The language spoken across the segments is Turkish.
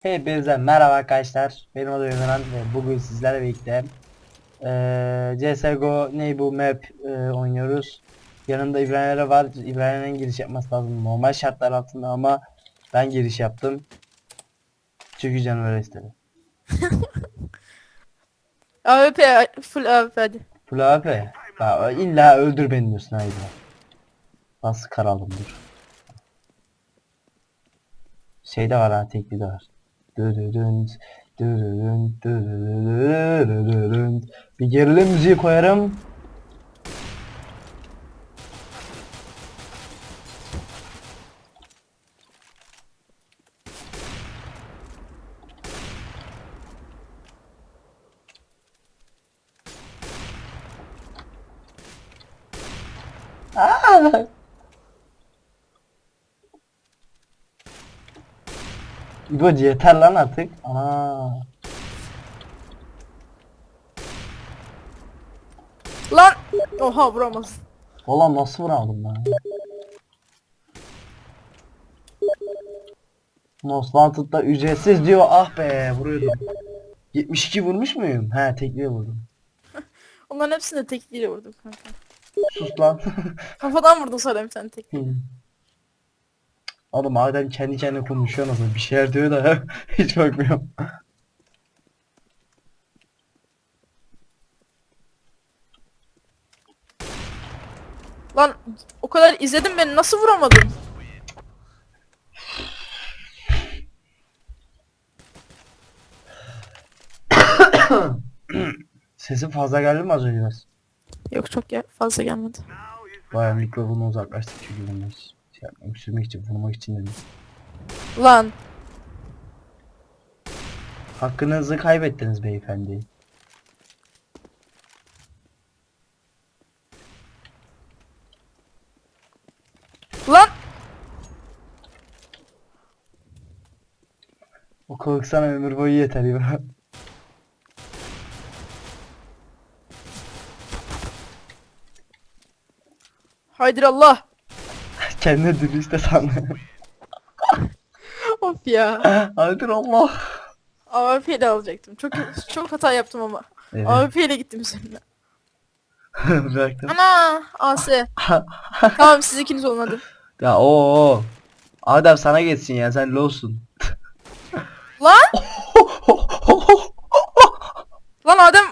Hepinize merhaba arkadaşlar. Benim adım Ömer ve bugün sizlerle birlikte eee CSGO ne bu map eee, oynuyoruz. Yanında İbrahim'e var. İbrahim'in giriş yapması lazım normal şartlar altında ama ben giriş yaptım. Çünkü canım öyle istedi. AWP full AWP hadi. Full AP. Ya, illa öldür beni diyorsun haydi. Nasıl karalım dur. Şey de var ha tekli de var. Bir gerilim müziği koyarım. Aa! İboci yeter lan artık. Ana. Lan! Oha vuramaz. Ulan nasıl vuramadım ben? Most Wanted'da ücretsiz diyor. Ah be vuruyordum. 72 vurmuş muyum? He tekliğe vurdum. Onların hepsini tekliyle vurdum kanka. Sus lan. Kafadan vurdum sana bir tane tek. Oğlum madem kendi kendine konuşuyor nasıl bir şeyler diyor da hiç bakmıyorum. Lan o kadar izledim beni nasıl vuramadın? Sesim fazla geldi mi az önce biraz? Yok çok ya fazla gelmedi. Baya mikrofonu uzaklaştık çünkü bunu şey yapmak, sürmek için, vurmak için dedim. Lan Hakkınızı kaybettiniz beyefendi. lan O kılık sana ömür boyu yeter ya. haydir Allah. Kendine dürüst de sandı. Of ya. Haydır Allah. AWP ile alacaktım. Çok çok hata yaptım ama. Evet. AWP ile gittim seninle. Bıraktım. Ana AS. tamam siz ikiniz olun hadi. ya o. Adem sana geçsin ya sen lowsun. Lan! Lan adam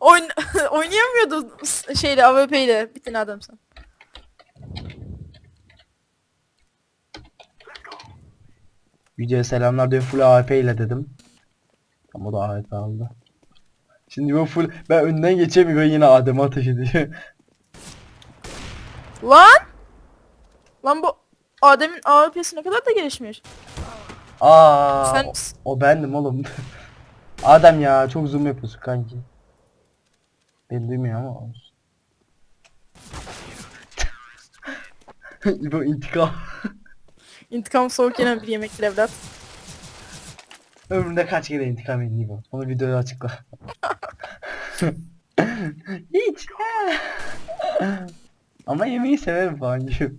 oyn oynayamıyordu şeyle AWP ile. Bitin adam sen. Videoya selamlar diyor full AWP ile dedim. Ama o da AWP aldı. Şimdi bu full ben önden geçemiyorum yine Adem'e ateş ediyor. Lan! Lan bu Adem'in AWP'si ne kadar da gelişmiş. Aa, Sen- o, o bendim oğlum. Adem ya çok zoom yapıyorsun kanki. Ben duymuyor ama olsun. bu intikam. İntikam soğuk yenen bir yemektir evlat. Ömrümde kaç kere intikam yedin bu? Onu videoda açıkla. Hiç. Ama yemeği severim falan gibi.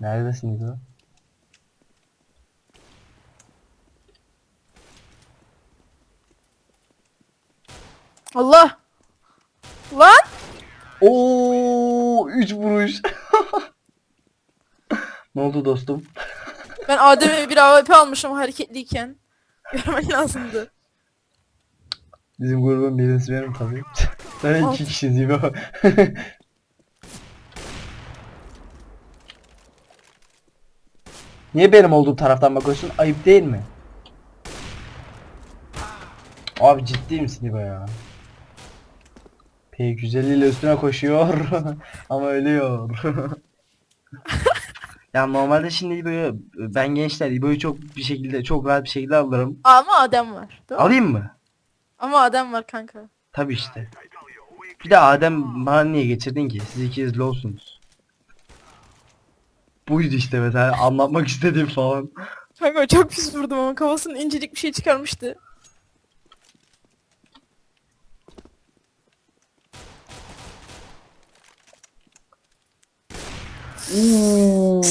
Neredesin İbo? Allah! Lan! Oo, 3 vuruş. ne oldu dostum? Ben Adem'e bir AWP almışım hareketliyken. Görmen lazımdı. Bizim grubun birincisi benim tabii. Sen iki kişiyiz İbo. Niye benim olduğum taraftan bakıyorsun? Ayıp değil mi? Abi ciddi misin İbo ya? P250 ile üstüne koşuyor ama ölüyor. ya normalde şimdi İbo'yu ben gençler İbo'yu çok bir şekilde çok rahat bir şekilde alırım. Ama Adem var. Mi? Alayım mı? Ama Adem var kanka. Tabi işte. Bir de Adem bana niye geçirdin ki? Siz ikiniz lowsunuz. Buydu işte mesela anlatmak istediğim falan. Kanka çok pis vurdum ama kafasının incecik bir şey çıkarmıştı. Uuu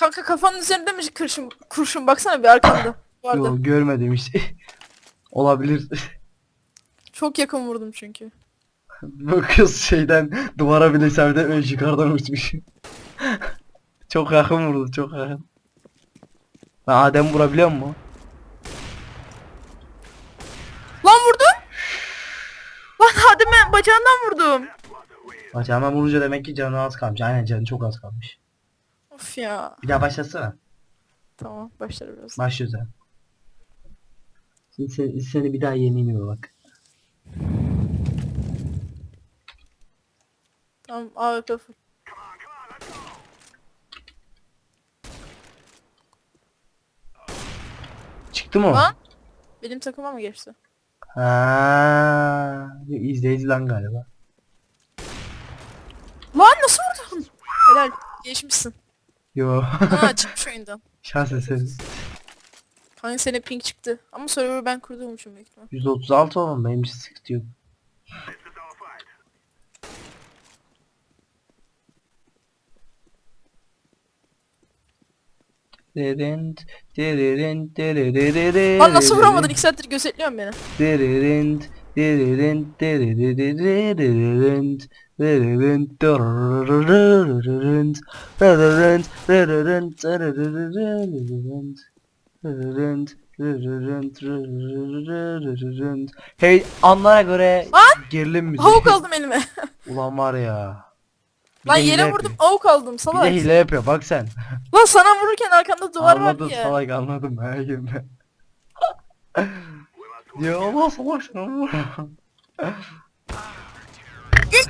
Kanka kafanın üzerinde mi kurşun, kurşun baksana bir arkanda. Arada. Yo, görmedim işte. Olabilir. Çok yakın vurdum çünkü. Kız şeyden duvara bile sevdi ön yukarıdan uçmuş. çok yakın vurdu çok yakın. Ben Adem vurabiliyor mu? Lan vurdum. Lan Adem'e bacağından vurdum. Bacağıma vurunca demek ki canı az kalmış. Aynen canı çok az kalmış. Of ya. Bir daha başlasana. Tamam başlar biraz. Başlıyoruz ha. Şimdi seni, seni bir daha yeneyim bak. Tamam AWP full. Çıktı mı? Lan? Benim takıma mı geçti? Ha, izleyici lan galiba. Lan nasıl vurdun? Helal. Geçmişsin. Yo. Aa çıkmış oyundan. Şans eseri. Kanka sene ping çıktı. Ama server'ı ben kurduğum için büyük ihtimal. 136 oğlum benim sıkıntı yok. Dirint, dirint, diririririririr. Lan nasıl vuramadın? 2 saattir gözetliyorsun beni. Dirint, dirint, diririririririrint, dirint, diririririririrint, Hey anlara göre Lan! gerilim müziği. Avuk aldım elime. Ulan var ya. Bir Lan de hile yere yapıyor. vurdum avuk aldım Bir salak. de hile yapıyor bak sen. Lan sana vururken arkanda duvar anladım vardı ya. salak anladım her yerine. ya Allah salak şunu.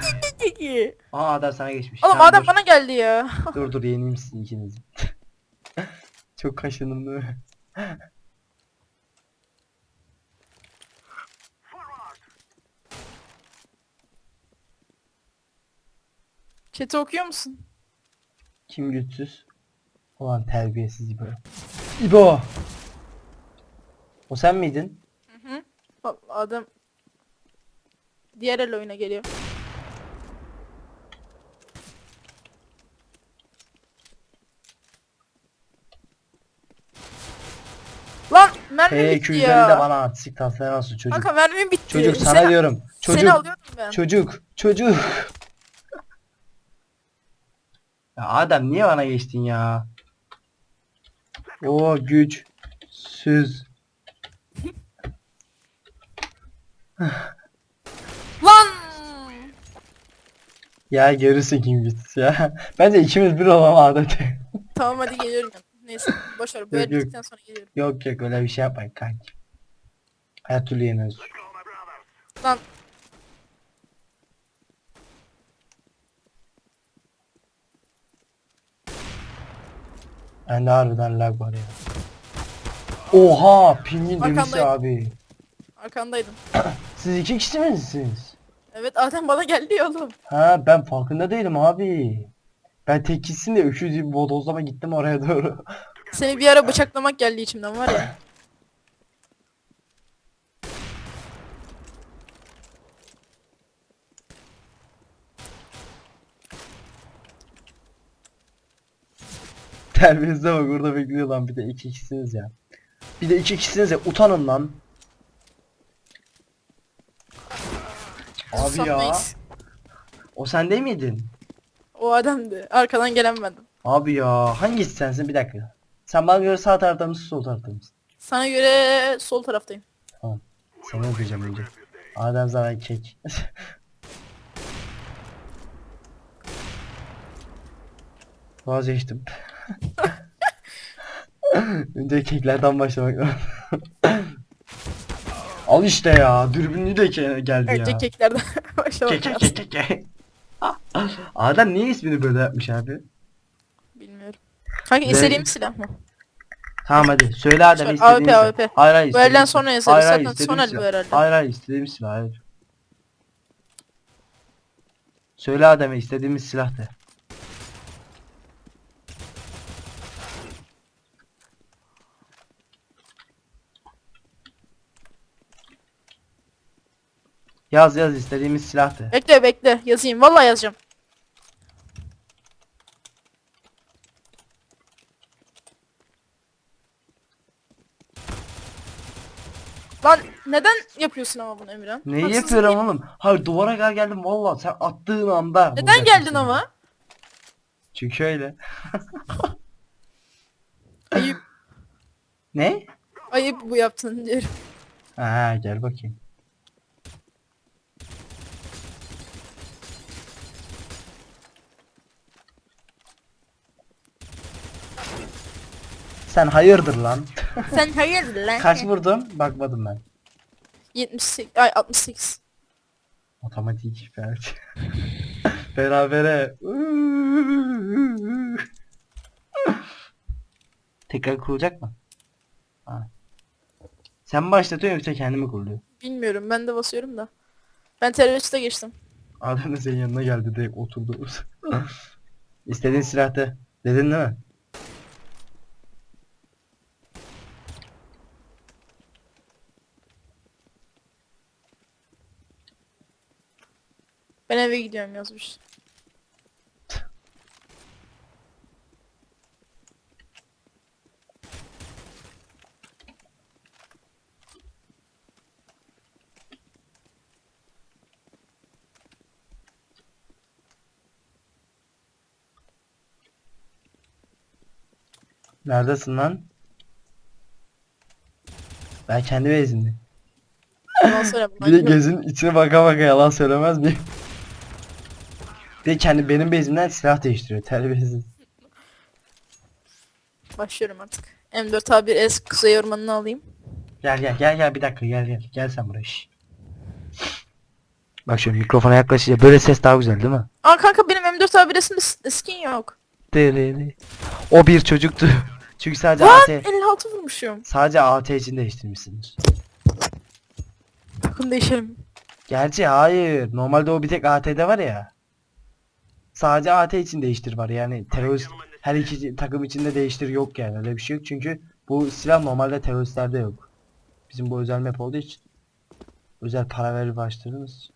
Aa Adem sana geçmiş. Oğlum Tamam, adam dur. bana geldi ya. Dur dur yeneyim sizin ikinizi. Çok kaşındım değil mi? Chat'i okuyor musun? Kim güçsüz? Ulan terbiyesiz İbo. İbo! O sen miydin? Hı hı. Bak adam diğer el oyuna geliyor. Lan mermi bitti T250 ya. de bana at. Sik tasları nasıl çocuk? Kanka mermim bitti. Çocuk sana seni, diyorum. Çocuk. Seni alıyorum ben. Çocuk. Çocuk. Ya Adem niye bana geçtin ya? O güç. Süz. Lan! Ya gerisi kim güçsüz ya. Bence ikimiz bir olalım adeti. Tamam hadi geliyorum. Neyse boş ver. Bu Yok, bittikten sonra geliyorum. yok yok öyle bir şey yapmayın kanki. Her türlü yeneriz. Lan Bende harbiden lag var ya. Oha pingin Arkandayım. abi. arkandaydım. Siz iki kişi misiniz? Evet Adem bana geldi oğlum. Ha ben farkında değilim abi. Ben tek kişisin de öküz gibi bodozlama gittim oraya doğru. Seni bir ara bıçaklamak geldi içimden var ya. Terbiyesize bak orada bekliyor lan bir de iki kişisiniz ya. Bir de iki kişisiniz ya utanın lan. Abi ya. Susamayız. O sen değil miydin? O adamdı. Arkadan gelen bendim. Abi ya hangisi sensin bir dakika. Sen bana göre sağ tarafta mısın sol tarafta mısın? Sana göre sol taraftayım. Seni okuyacağım önce. Adem zaten kek. Vazgeçtim. önce keklerden başlamak lazım. Al işte ya. Dürbünlü de ke- geldi Önce ya. keklerden başlamak Kek kek lazım. kek kek Adem niye ismini böyle yapmış abi? Bilmiyorum. Kanka Ben- istediğim silah mı? Tamam hadi söyle Adem Şöyle, istediğin AWP, silah. AWP. Hayır hayır. Bu elden istediğin sonra silah. yazarız. Hayır, hayır, Zaten istediğin son el silah. bu herhalde. Hayır hayır istediğimiz silah hayır. Söyle Adem'e istediğimiz silah de. Yaz yaz istediğimiz silahtı. Bekle bekle yazayım. Vallahi yazacağım. Lan neden yapıyorsun ama bunu Emirhan? Neyi Haksız yapıyorum oğlum? Hayır duvara kadar geldim valla sen attığın anda. Neden geldin ama? Çünkü öyle. Ayıp. Ne? Ayıp bu yaptığın diyorum. Ha gel bakayım. Sen hayırdır lan? Sen hayırdır lan? Kaç vurdun? Bakmadım ben. 78, ay 68. Matematik belki. Berabere. Tekrar kurulacak mı? Ha. Sen başlatıyorsun yoksa kendi mi kuruluyor? Bilmiyorum ben de basıyorum da. Ben teröriste geçtim. Adam da senin yanına geldi direkt oturdu. İstediğin silahta. Dedin değil mi? Ben eve gidiyorum yazmış. Neredesin lan? Ben kendi bezimde. Yalan söyleme. Bir de gözün içine baka baka yalan söylemez miyim? Bir de kendi benim bezimden silah değiştiriyor terbiyesiz. Başlıyorum artık. M4A1S Kuzey Ormanı'nı alayım. Gel gel gel gel bir dakika gel gel. Gel sen buraya. şş. Bak şöyle mikrofona yaklaşınca böyle ses daha güzel değil mi? Aa kanka benim M4A1S'imde s- skin yok. Dırırı. O bir çocuktu. Çünkü sadece Lan AT 56 vurmuşum. sadece AT için değiştirmişsiniz. Takım değişelim. Gerçi hayır. Normalde o bir tek AT'de var ya. Sadece AT için değiştir var. Yani terörist her iki takım içinde değiştir yok yani. Öyle bir şey yok. Çünkü bu silah normalde teröristlerde yok. Bizim bu özel map olduğu için. Özel para verip açtırdınız.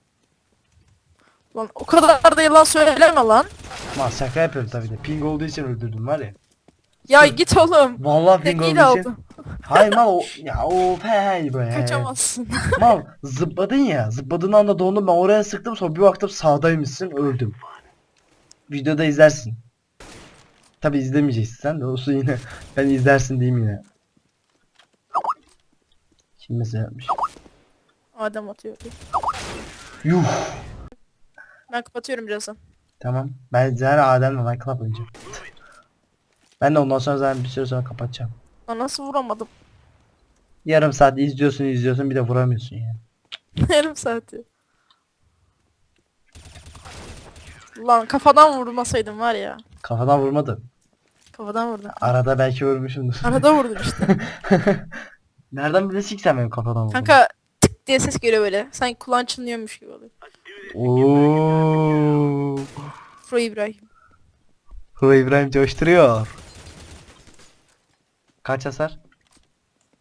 Lan o kadar da yalan söyleme lan. Ama şaka yapıyorum tabii de. Ping olduğu için öldürdüm var ya. Ya git oğlum. Vallahi ping olduğu için. aldım. Hayır mal o ya o hey be. Kaçamazsın. Mal zıpladın ya. Zıpladığın anda dondum ben oraya sıktım sonra bir baktım sağdaymışsın öldüm. Videoda izlersin. Tabi izlemeyeceksin sen de olsun yine. Ben izlersin diyeyim yine. Kim mesela yapmış? Adem atıyor. Yuh. Ben kapatıyorum birazdan. Tamam. Ben zaten Adem'le Minecraft oynayacağım. Ben de ondan sonra zaten bir süre sonra kapatacağım. Lan nasıl vuramadım? Yarım saat izliyorsun izliyorsun bir de vuramıyorsun ya. Yarım saati. Lan kafadan vurmasaydım var ya. Kafadan vurmadım. Kafadan vurdum. Arada belki vurmuşumdur. Arada vurdum işte. Nereden bilesin ki sen benim kafadan vurdun? Kanka tık diye ses geliyor böyle. Sanki kulağın çınlıyormuş gibi oluyor. Ooo. Pro İbrahim. Hu İbrahim coşturuyor. Kaç hasar?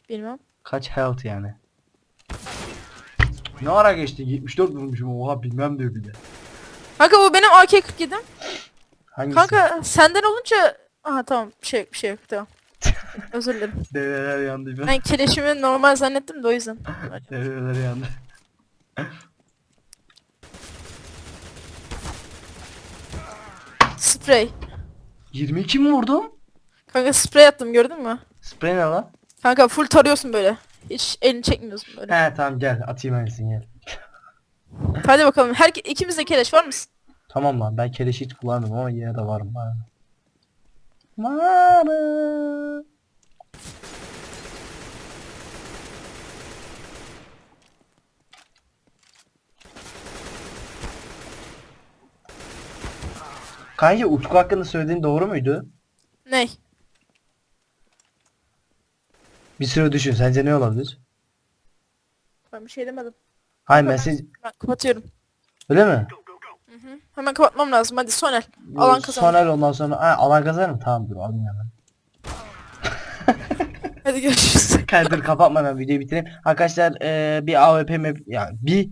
Bilmem. Kaç health yani? Ne ara geçti? 74 vurmuşum. Oha bilmem diyor bir de. Kanka bu benim AK-47'm. Hangisi? Kanka senden olunca... Aha tamam bir şey yok bir şey yok tamam. Özür dilerim. Devreler yandı be. Ben keleşimi normal zannettim de o yüzden. Devreler yandı. Sprey. 22 mi vurdum? Kanka sprey attım gördün mü? Sprey ne lan? Kanka full tarıyorsun böyle. Hiç elini çekmiyorsun böyle. He tamam gel atayım aynısını gel. Hadi bakalım. Her ikimiz de keleş var mısın? Tamam lan ben keleşi hiç kullanmadım ama yine de varım var. Varım. Kanka Utku hakkında söylediğin doğru muydu? Ney? Bir süre düşün sence ne olabilir? Ben bir şey demedim. Hayır Ben- mesaj Ben kapatıyorum. öyle mi? Hı hı. Hemen kapatmam lazım. Hadi Sonel. Alan kazanır. Soner ondan sonra ha, alan kazanır mı? Tamam dur alayım hemen. Hadi görüşürüz. Kaydır kapatma ben videoyu bitireyim. Arkadaşlar eee, bir AWP map yani bir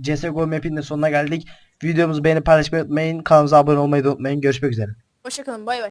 CSGO map'in de sonuna geldik. Videomuzu beğenip paylaşmayı unutmayın. Kanalımıza abone olmayı da unutmayın. Görüşmek üzere. Hoşçakalın. Bay bay.